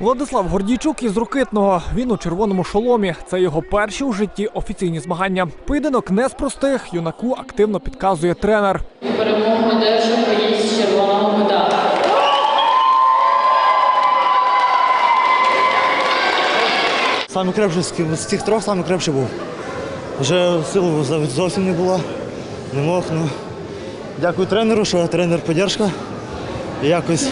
Владислав Гордійчук із Рокитного. Він у червоному шоломі. Це його перші у житті офіційні змагання. Поєдинок не з простих. Юнаку активно підказує тренер. Перемогу одержав приїзд червоного медаля. Саме з цих трьох саме був. Вже сил зовсім не було, не мог. Ну. Дякую тренеру, що тренер підтримка. Якось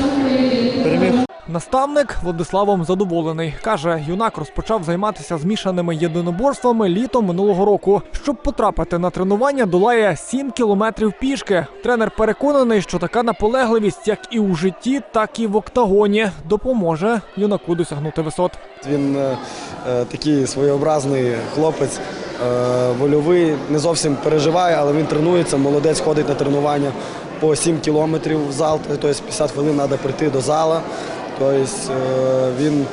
переміг. Наставник Владиславом задоволений. Каже, юнак розпочав займатися змішаними єдиноборствами літом минулого року. Щоб потрапити на тренування, долає 7 кілометрів пішки. Тренер переконаний, що така наполегливість, як і у житті, так і в октагоні, допоможе юнаку досягнути висот. Він е, е, такий своєобразний хлопець, е, вольовий, не зовсім переживає, але він тренується, молодець ходить на тренування по 7 кілометрів в зал, тобто 50 хвилин треба прийти до зала. Тобто е, він,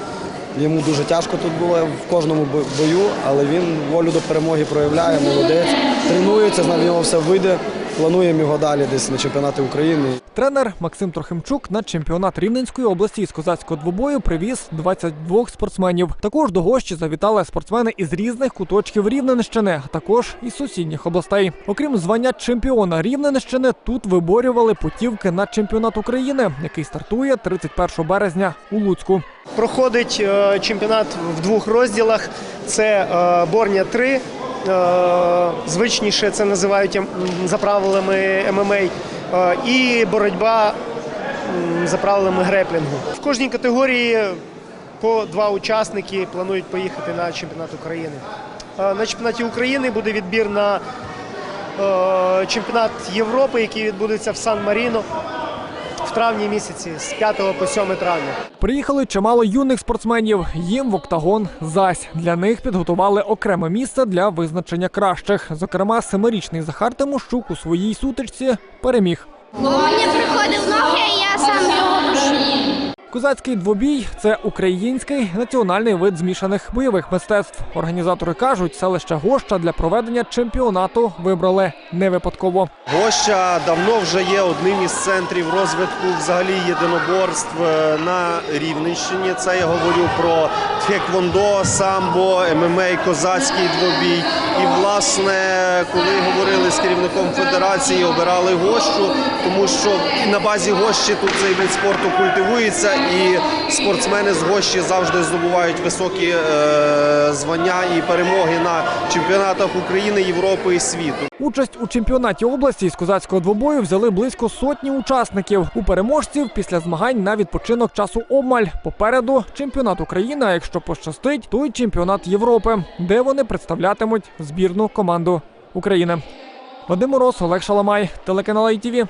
йому дуже тяжко тут було в кожному бою, але він волю до перемоги проявляє, молодець, тренується, в нього все вийде. Плануємо його далі десь на чемпіонати України. Тренер Максим Трохимчук на чемпіонат Рівненської області із козацького двобою привіз 22 спортсменів. Також до гощі завітали спортсмени із різних куточків Рівненщини, а також із сусідніх областей. Окрім звання чемпіона Рівненщини, тут виборювали путівки на чемпіонат України, який стартує 31 березня у Луцьку. Проходить е, чемпіонат в двох розділах: це е, Борня 3. Е, Звичніше це називають ем, за правилами ММА, е, і боротьба за правилами греплінгу. В кожній категорії по два учасники планують поїхати на чемпіонат України. Е, На чемпіонаті України буде відбір на чемпіонат Європи, який відбудеться в Сан-Маріно в травні місяці з 5 по 7 травня. Приїхали чимало юних спортсменів. Їм в октагон зась. Для них підготували окреме місце для визначення кращих. Зокрема, семирічний Захар Тимощук у своїй сутичці переміг. Мені приходив ноги, і я сам. Козацький двобій це український національний вид змішаних бойових мистецтв. Організатори кажуть, селище Гоща для проведення чемпіонату вибрали не випадково. Гоща давно вже є одним із центрів розвитку взагалі єдиноборств е, на Рівненщині. Це я говорю про тхеквондо, самбо, ММА, козацький двобій. І власне, коли говорили з керівником федерації, обирали гощу, тому що на базі гощі тут цей вид спорту культивується, і спортсмени з гощі завжди здобувають високі е, звання і перемоги на чемпіонатах України, Європи і світу. Участь у чемпіонаті області з козацького двобою взяли близько сотні учасників. У переможців після змагань на відпочинок часу обмаль. Попереду чемпіонат України, а якщо пощастить, то й чемпіонат Європи, де вони представлятимуть збірну команду України. Вадим Мороз, Олег Шаламай, телеканал ITV.